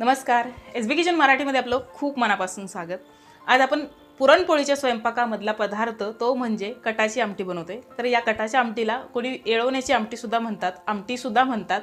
नमस्कार. एस बी किचन मराठीमध्ये आपलं खूप मनापासून स्वागत. आज आपण पुरणपोळीच्या स्वयंपाकामधला पदार्थ तो म्हणजे कटाची आमटी बनवते तर या कटाच्या आमटीला कोणी येळवण्याची आमटीसुद्धा म्हणतात आमटीसुद्धा म्हणतात.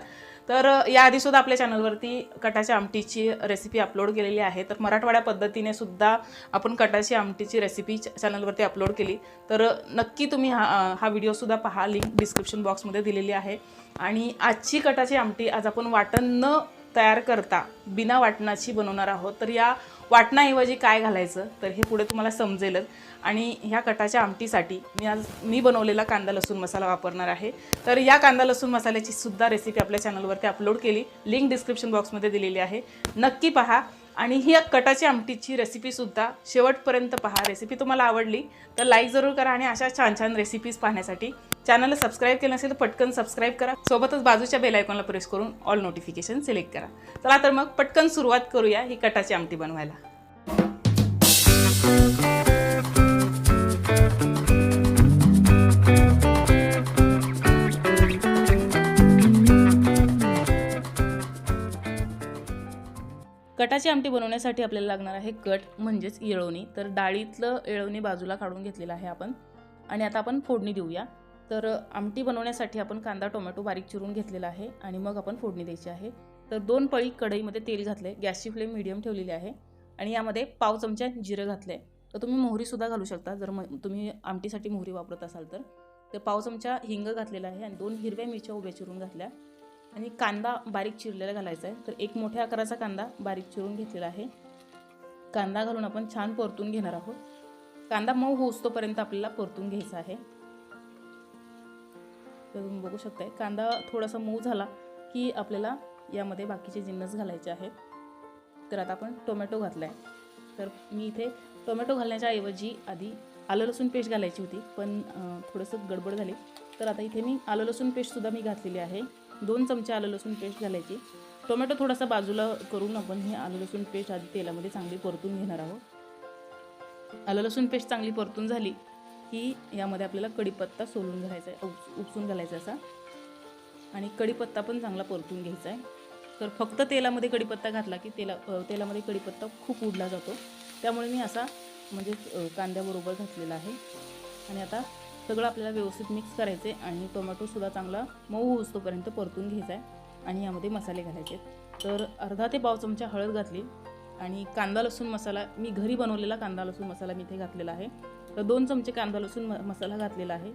तर याआधीसुद्धा आपल्या चॅनलवरती कटाच्या आमटीची रेसिपी अपलोड केलेली आहे. तर मराठवाड्या पद्धतीने सुद्धा आपण कटाची आमटीची रेसिपी चॅनलवरती अपलोड केली. तर नक्की तुम्ही हा हा व्हिडिओसुद्धा पहा. लिंक डिस्क्रिप्शन बॉक्समध्ये दिलेली आहे. आणि आजची कटाची आमटी आज आपण वाटण न तयार करता बिना वाटणाची बनवणार आहोत. तर या वाटणाऐवजी काय घालायचं? तर हे पुढे तुम्हाला समजेलच. आणि ह्या कटाच्या आमटीसाठी मी आज मी बनवलेला कांदा लसूण मसाला वापरणार आहे. तर या कांदा लसूण मसाल्याची सुद्धा रेसिपी आपल्या चॅनलवरती अपलोड केली. लिंक डिस्क्रिप्शन बॉक्समध्ये दिलेली आहे. नक्की पहा. आणि ही कटाची आमटीची रेसिपीसुद्धा शेवटपर्यंत पहा. रेसिपी तुम्हाला आवडली तर लाईक जरूर करा आणि अशा छान छान रेसिपीज पाहण्यासाठी चॅनलला सबस्क्राईब केलं नसेल तर पटकन सबस्क्राईब करा. सोबतच बाजूच्या बेल आयकॉनला प्रेस करून ऑल नोटिफिकेशन सिलेक्ट करा. चला तर मग पटकन सुरुवात करूया ही कटाची आमटी बनवायला. कटाची आमटी बनवण्यासाठी आपल्याला लागणार आहे कट म्हणजेच येळवणी. तर डाळीतलं येळवणी बाजूला काढून घेतलेलं आहे आपण. आणि आता आपण फोडणी देऊया. तर आमटी बनवण्यासाठी आपण कांदा टोमॅटो बारीक चिरून घेतलेला आहे आणि मग आपण फोडणी द्यायची आहे. तर दोन पळी कढईमध्ये तेल घातले गॅसची फ्लेम मिडियम ठेवलेली आहे आणि यामध्ये पाव चमचा जिरं घातले तर तुम्ही मोहरीसुद्धा घालू शकता जर म तुम्ही आमटीसाठी मोहरी वापरत असाल तर. तर पाव चमचा हिंग घातलेला आहे आणि दोन हिरव्या मिरच्या उभ्या चिरून घातल्या आणि कांदा बारीक चिरलेला घालायचा आहे. तर एक मोठ्या आकाराचा कांदा बारीक चिरून घेतलेला आहे. कांदा घालून आपण छान परतून घेणार आहोत. कांदा मऊ होऊस्तोपर्यंत आपल्याला परतून घ्यायचा आहे. तर तुम्ही बघू शकताय. कांदा थोडासा मऊ झाला की आपल्याला यामध्ये बाकीचे जिन्नस घालायचे आहेत. तर आता आपण टोमॅटो घातला आहे तर मी इथे टोमॅटो घालण्याच्या ऐवजी आधी आलं लसूण पेस्ट घालायची होती पण थोडंसं गडबड झाली. तर आता इथे मी आलं लसूण पेस्टसुद्धा मी घातलेली आहे. दोन चमचे आलं लसूण पेस्ट घालायची. टोमॅटो थोडासा बाजूला करून आपण हे आलं लसूण पेस्ट आधी तेलामध्ये चांगली परतून घेणार आहोत. आलं लसूण पेस्ट चांगली परतून झाली. की यामध्ये आपल्याला कढीपत्ता सोलून घालायचा आहे उप- उपसून घालायचा असा. आणि कढीपत्ता पण चांगला परतून घ्यायचा आहे. तर फक्त तेलामध्ये कढीपत्ता घातला की तेला तेलामध्ये कढीपत्ता खूप उडला जातो. त्यामुळे मी असा म्हणजे कांद्याबरोबर घातलेला आहे. आणि आता सगळं आपल्याला व्यवस्थित मिक्स करायचे आणि टोमॅटोसुद्धा चांगला मऊ होऊस्तोपर्यंत परतून घ्यायचा आहे. आणि यामध्ये मसाले घालायचे तर अर्धा ते पाव चमचा हळद घातली. आणि कांदा लसूण मसाला मी घरी बनवलेला कांदा लसूण मसाला मी इथे घातलेला आहे. तर दोन चमचे कांदा लसूण म- मसाला घातलेला आहे.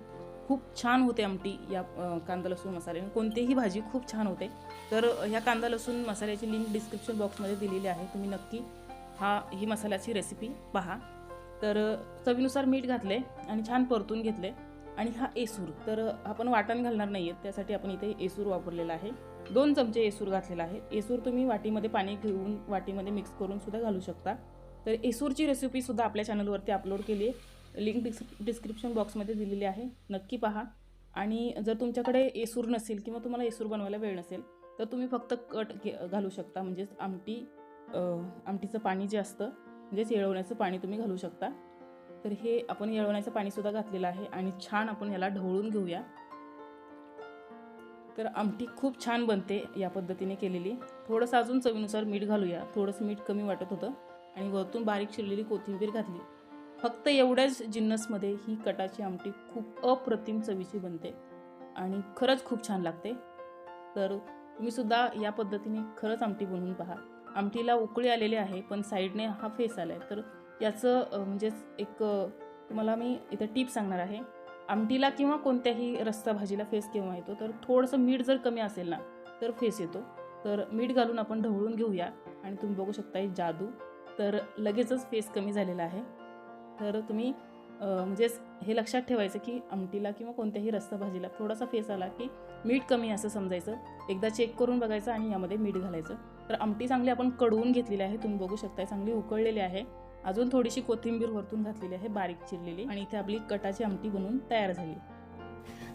खूप छान होते आमटी या कांदा लसूण मसाल्याने कोणतीही भाजी खूप छान होते. तर ह्या कांदा लसूण मसाल्याची लिंक डिस्क्रिप्शन बॉक्समध्ये दिलेली आहे. तुम्ही नक्की हा ही मसाल्याची रेसिपी पहा. तर चवीनुसार मीठ घातले आणि छान परतून घेतले आणि हा एसूर. तर आपण वाटण घालणार नाही आहेत त्यासाठी आपण इथे एसूर वापरलेला आहे. दोन चमचे एसूर घातलेला आहे. एसूर तुम्ही वाटीमध्ये पाणी घेऊन वाटीमध्ये मिक्स करून सुद्धा घालू शकता. तर एसूरची रेसिपीसुद्धा आपल्या चॅनलवरती अपलोड केली आहे. लिंक डिस् डिस्क्रिप्शन बॉक्समध्ये दिलेली आहे. नक्की पहा. आणि जर तुमच्याकडे एसूर नसेल किंवा तुम्हाला एसूर बनवायला वेळ नसेल तर तुम्ही फक्त कट घे घालू शकता. म्हणजेच आमटी आमटीचं पाणी जे असतं म्हणजेच येळवण्याचं पाणी तुम्ही घालू शकता. तर हे आपण येळवण्याचं पाणीसुद्धा घातलेलं आहे आणि छान आपण याला ढवळून घेऊया. तर आमटी खूप छान बनते या पद्धतीने केलेली. थोडंसं अजून चवीनुसार मीठ घालूया. थोडंसं मीठ कमी वाटत होतं आणि वरतून बारीक चिरलेली कोथिंबीर घातली. फक्त एवढ्याच जिन्नसमध्ये ही कटाची आमटी खूप अप्रतिम चवीची बनते आणि खरंच खूप छान लागते. तर तुम्हीसुद्धा या पद्धतीने खरंच आमटी बनवून पहा. आमटीला उकळी आलेली आहे पण साईडने हा फेस आला आहे तर याचं म्हणजेच एक तुम्हाला मी इथं टीप सांगणार आहे. आमटीला किंवा कोणत्याही रस्सा भाजीला फेस केव्हा येतो तर थोडंसं मीठ जर कमी असेल ना तर फेस येतो. तर मीठ घालून आपण ढवळून घेऊया आणि तुम्ही बघू शकता ही जादू. तर लगेचच फेस कमी झालेला आहे. तर तुम्ही म्हणजेच हे लक्षात ठेवायचं की आमटीला किंवा कोणत्याही रस्सा भाजीला थोडासा फेस आला की मीठ कमी असं समजायचं. एकदा चेक करून बघायचं आणि यामध्ये मीठ घालायचं. तर आमटी चांगली आपण कडवून घेतलेली आहे तुम्ही बघू शकता चांगली उकळलेली आहे. अजून थोडीशी कोथिंबीर वरतून घातलेली आहे बारीक चिरलेली. आणि इथे आपली कटाची आमटी बनवून तयार झाली.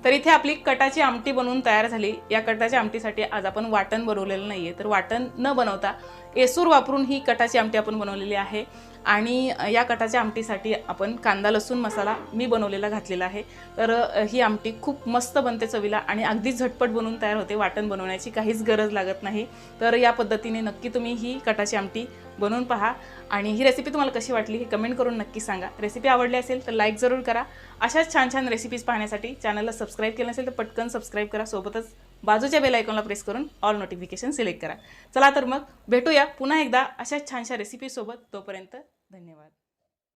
तर इथे आपली कटाची आमटी बनवून तयार झाली. या कटाच्या आमटीसाठी आज आपण वाटण बनवलेलं नाही आहे तर वाटण न बनवता एसूर वापरून ही कटाची आमटी आपण बनवलेली आहे. आणि या कटाच्या आमटीसाठी आपण कांदा लसूण मसाला मी बनवलेला घातलेला आहे. तर ही आमटी खूप मस्त बनते चवीला आणि अगदी झटपट बनवून तयार होते वाटण बनवण्याची काहीच गरज लागत नाही. तर या पद्धतीने नक्की तुम्ही ही कटाची आमटी बनवून पहा. आणि ही रेसिपी तुम्हाला कशी वाटली हे कमेंट करून नक्की सांगा. रेसिपी आवडली असेल तर लाईक जरूर करा. अशाच छान छान रेसिपीज पाहण्यासाठी चॅनलला सबस्क्राईब केलं नसेल तर पटकन सबस्क्राईब करा. सोबतच बाजूच्या बेल आयकॉनला प्रेस करून ऑल नोटिफिकेशन सिलेक्ट करा. चला तर मग भेटूया पुन्हा एकदा अशाच छानशा रेसिपीसोबत तोपर्यंत धन्यवाद.